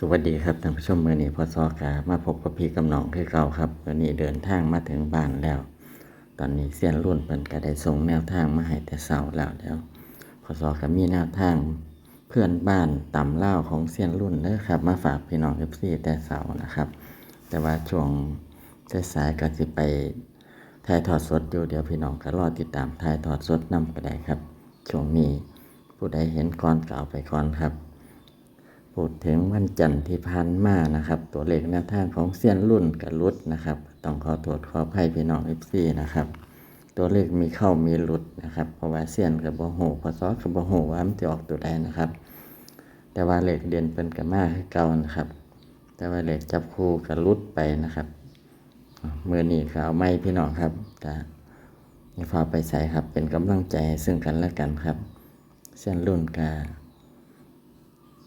สวัสดีครับท่านผู้ชมมือนี้พอซอกามาพบกับพี่กำนองคือเก่าครับวันนี้เดินทางมาถึงบ้านแล้ว ตอนนี้เสียนรุ่นเพิ่นก็ได้ส่งแนวทางมาให้แต่เสาแล้วแล้วพอซอกามีแนวทางเพื่อนบ้านต่ำเล่าของเสียนรุ่นเด้อครับ มาฝากพี่น้องเอฟซีแต่เสานะครับ แต่ว่าช่วงสายๆก็สิไปถ่ายทอดสดอยู่เดี๋ยวพี่น้องก็รอติดตามถ่ายทอดสดนํก็ได้ครับช่วงนี้ผู้ใดเห็นก่อนก็เอาไปก่อนครับ พูดถึงวันจันทร์ที่ผ่านมานะครับ ตัวเลขแนวทางของเซียนรุ่นกับรุดนะครับ ต้องขอตรวจขอภัยพี่น้องเอฟซีนะครับ ตัวเลขมีเข้ามีหลุดนะครับเพราะว่าเซียนกับบโหพอซอสกับบโหว่ามันจะออกตัวใดนะครับ แต่ว่าเลขเด่นเป็นกับมากคือเก่านะครับ แต่ว่าเลขจับคู่กับรุดไปนะครับเมื่อนี้ก็เอาไม่พี่น้องครับก็อย่าฟ้าไปใส่ครับเป็นกำลังใจซึ่งกันและกันครับ เส้นรุ่นกา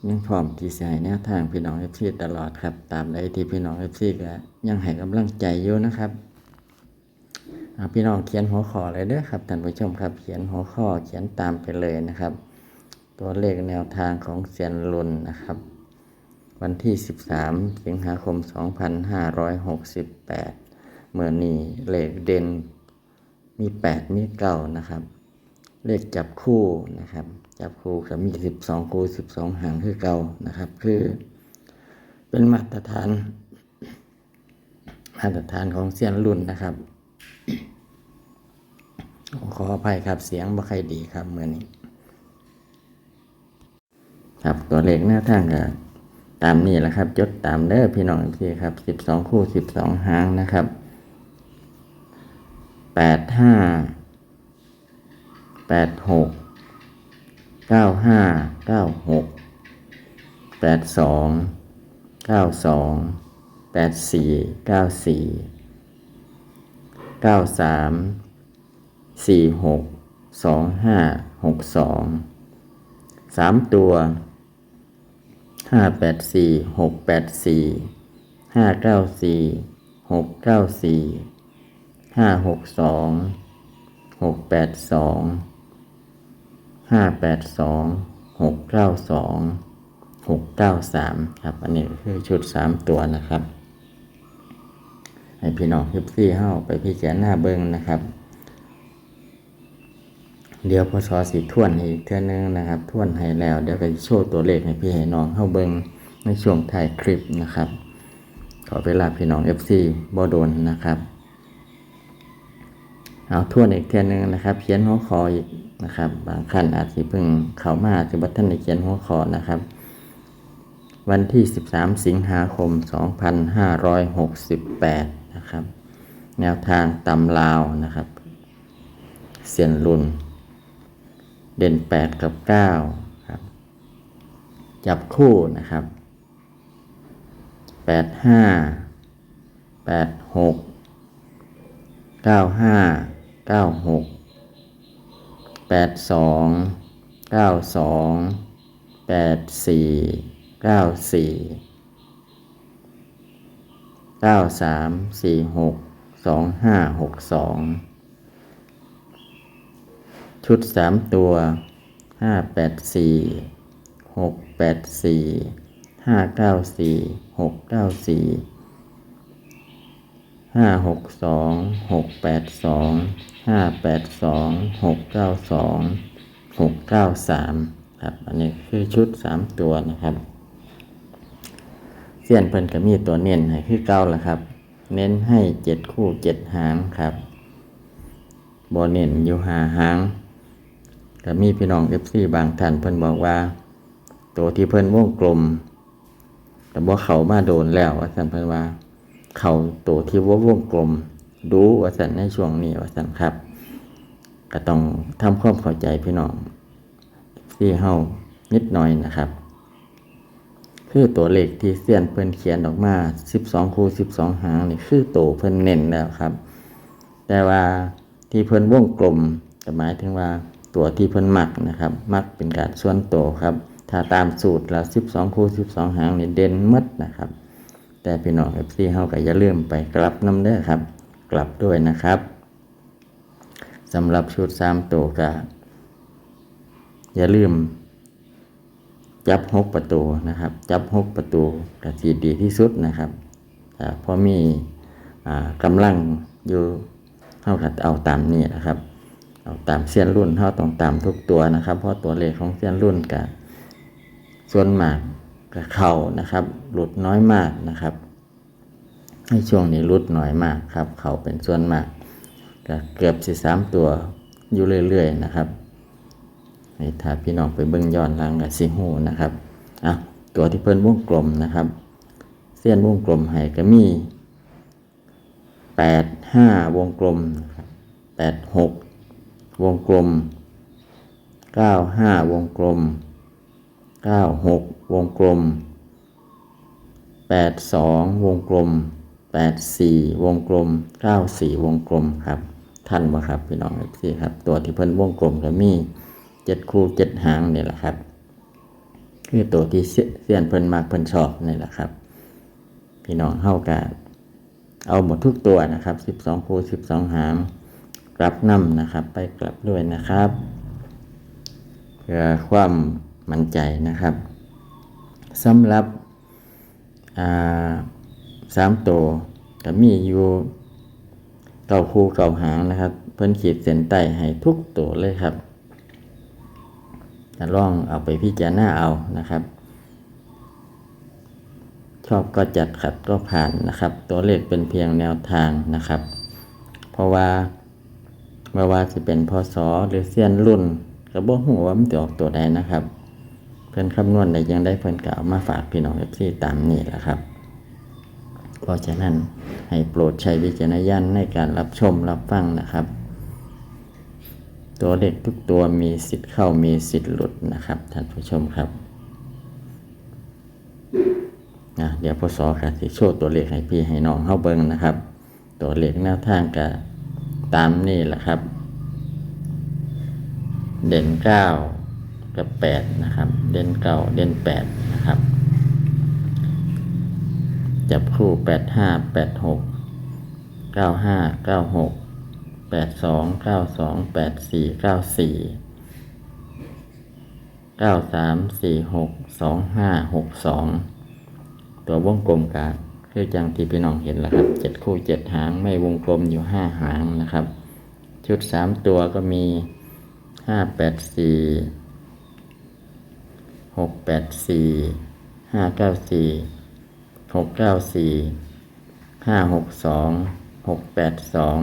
ยังพร้อมที่จะให้แนวทางพี่น้องเอฟซีตลอดครับ ตามใดที่พี่น้องเอฟซีก็ยังให้กำลังใจอยู่นะครับพี่น้องเขียนหัวข้อเลยเด้อครับท่านผู้ชมครับเขียนหัวข้อเขียนตามไปเลยนะครับ ตัวเลขแนวทางของเซียนลุนนะครับ วันที่ 13 สิงหาคม 2568เมื่อนี้เลขเด่นมี 8 มี9นะครับ เลขจับคู่นะครับ จับคู่ก็มี12คู่12หางคือเก่านะครับ คือ เป็นมาตรฐาน มาตรฐานของเสียนรุ่นนะครับ ขออภัยครับเสียงบ่ค่อยดีครับเมื่อนี้ ครับตัวเลขหน้าทางก็ตามนี้แหละครับ จดตามเด้อพี่น้องพี่ครับ12คู่12หางนะครับ85 แปดหกเก้าห้าเก้าหกแปดสองเก้าสองแปดสี่เก้าสี่เก้าสามสี่หกสองห้าหกสองสามตัวห้าแปดสี่หกแปดสี่ห้าเก้าสี่หกเก้าสี่ห้าหกสองหกแปดสอง ห้าแปดสองหกเก้าสองหกเก้าสามครับ อันนี้คือชุดสามตัวนะครับ ให้พี่น้องฮิปซี่เข้าไปพิจารณาเบิ้งนะครับ เดี๋ยวพอสอสีท่วนอีกเท่านึงนะครับท่วนให้แล้ว เดี๋ยวก็โชว์ตัวเลขให้พี่ให้น้องเข้าเบิ้งในช่วงถ่ายคลิปนะครับ ขอเวลาพี่น้อง FC บ่โดนนะครับ เอาทวนอีกเทียนหนึ่งนะครับ เขียนหัวคออีกนะครับ บางขั้นอาจจะเพิ่งเข้ามาจะบัท่านในเขียนหัวคอนะครับ วันที่ 13 สิงหาคม 2568 นะครับ แนวทางตำลาวนะครับเสียนรุน เด่น 8 กับ 9 ครับ จับคู่นะครับ 85 86เก้าห้า เก้าหกแปดสองเก้าสองแปดสี่เก้าสี่เก้าสามสี่หกสองห้าหกสองชุดสามตัวห้าแปดสี่หกแปดสี่ห้าเก้าสี่หกเก้าสี่ ห้าหกสองหกแปดสองห้าแปดสองหกเก้าสองหกเก้าสามครับ อันนี้คือชุดสามตัวนะครับเสี้ยนเพิ่นก็มีตัวเน้นให้คือเก้าละครับ เน้นให้เจ็ดคู่เจ็ดหางครับบอเน้นอยู่หาหางก็มีพี่น้องเอฟซีบางท่านเพิ่นบอกว่า ตัวที่เพิ่นวงกลมแต่บ่เขามาโดนแล้วว่าสันเพิ่นว่า เขาตัวที่ว่าวงกลม ดูว่าสันในช่วงนี้ว่าสันครับก็ต้องทำความเข้าใจพี่น้องที่เฮานิดหน่อยนะครับ คือตัวเลขที่เสี้ยนเพิ่นเขียนออกมา 12 คู12 หางนี่คือตัวเพิ่นเน้นแล้วครับ แต่ว่าที่เพิ่นวงกลมหมายถึงว่าตัวที่เพิ่นมักนะครับ มักเป็นการส่วนตัวครับ ถ้าตามสูตรแล้ว 12 คู12 หางนี่เด่นหมดนะครับ แต่พี่น้องเอฟซีเฮาก็อย่าลืมไปกลับน้ำเด้อครับ กลับด้วยนะครับสำหรับชุดสามตัวก็อย่าลืม จับหกประตูนะครับ จับหกประตูก็สิดีที่สุดนะครับแต่พอมีกำลังอยู่เท่ากับเอาตามนี้นะครับ เอาตามเสี้ยนรุ่นเท่าต้องตามทุกตัวนะครับ เพราะตัวเลขของเสี้ยนรุ่นกับส่วนมาก กับเข่านะครับ หลุดน้อยมากนะครับในช่วงนี้หลุดน้อยมากครับ เข่าเป็นส่วนมากก็เกือบสิสามตัวอยู่เรื่อยๆนะครับให้ถ้าพี่น้องไปเบิ่งย้อนลังกับสิหูนะครับอะตัวที่เพิ่นวงกลมนะครับ เส้นวงกลมให้ก็มีแปดห้าวงกลมแปดหกวงกลมเก้าห้าวงกลม เก้าหกวงกลมแปดสองวงกลมแปดสี่วงกลมเก้าสี่วงกลมครับ ท่านบ่ครับพี่น้องพี่ครับ ตัวที่เพิ่นวงกลมก็มีเจ็ดคู่เจ็ดหางนี่แหละครับ คือตัวที่เสีเสียนเพิ่นมากเพิ่นชอบนี่แหละครับ พี่น้องเข้ากาเอาหมดทุกตัวนะครับสิบสองคู่สิบสองหางกลับนำนะครับ ไปกลับด้วยนะครับ เพื่อความ มั่นใจนะครับสำหรับาสามตัวก็มีอยู่เก้าคู่เก้าหางนะครับ เพิ่นขีดเส้นใต้ให้ทุกตัวเลยครับจะลองเอาไปพิจารณาเอานะครับ ชอบก็จัดขัดก็ผ่านนะครับ ตัวเลขเป็นเพียงแนวทางนะครับ เพราะว่าไม่ว่าจะเป็นพศหรือเสี้ยนรุ่นกระบอกหัวมันจะออกตัวใดนะครับ เพื่อนคำนวณได้ยังได้เพื่อนกล่าวมาฝากพี่น้องเอฟซีตามนี้แหละครับ เพราะฉะนั้นให้โปรดใช้วิจารณญาณในการรับชมรับฟังนะครับ ตัวเลขทุกตัวมีสิทธิ์เข้ามีสิทธิ์หลุดนะครับท่านผู้ชมครับนะเดี๋ยวพศค่ะสิโชว์ตัวเลขให้พี่ให้น้องเข้าเบิ้งนะครับ ตัวเลขแนวทางกับตามนี่แหละครับ เด่นเก้า กับแปดนะครับ เด่นเก้าเด่นแปดนะครับ จับคู่แปดห้าแปดหกเก้าห้าเก้าหกแปดสองเก้าสองแปดสี่เก้าสี่เก้าสามสี่หกสองห้าหกสองตัววงกลมกลางคือจังที่พี่น้องเห็นแล้วครับเจ็ดคู่เจ็ดหางไม่วงกลมอยู่ห้าหางนะครับ ชุดสามตัวก็มีห้าแปดสี่ หกแปดสี่ห้าเก้าสี่หกเก้าสี่ห้าหกสองหกแปดสอง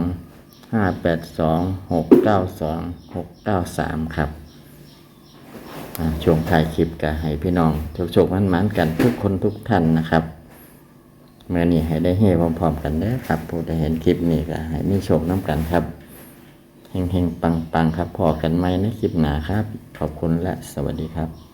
ห้าแปดสองหกเก้าสองหกเก้าสามครับช่วงถ่ายคลิปก็ให้พี่น้องโชคๆมันๆกันทุกคนทุกท่านนะครับ เมื่อนี้ให้ได้เฮพร้อมๆกันเด้ครับ ผู้ได้เห็นคลิปนี้ก็ให้มีโชคน้ำกันครับเฮงๆ ปังๆ ครับพอกันไหมในคลิปหนาครับ ขอบคุณและสวัสดีครับ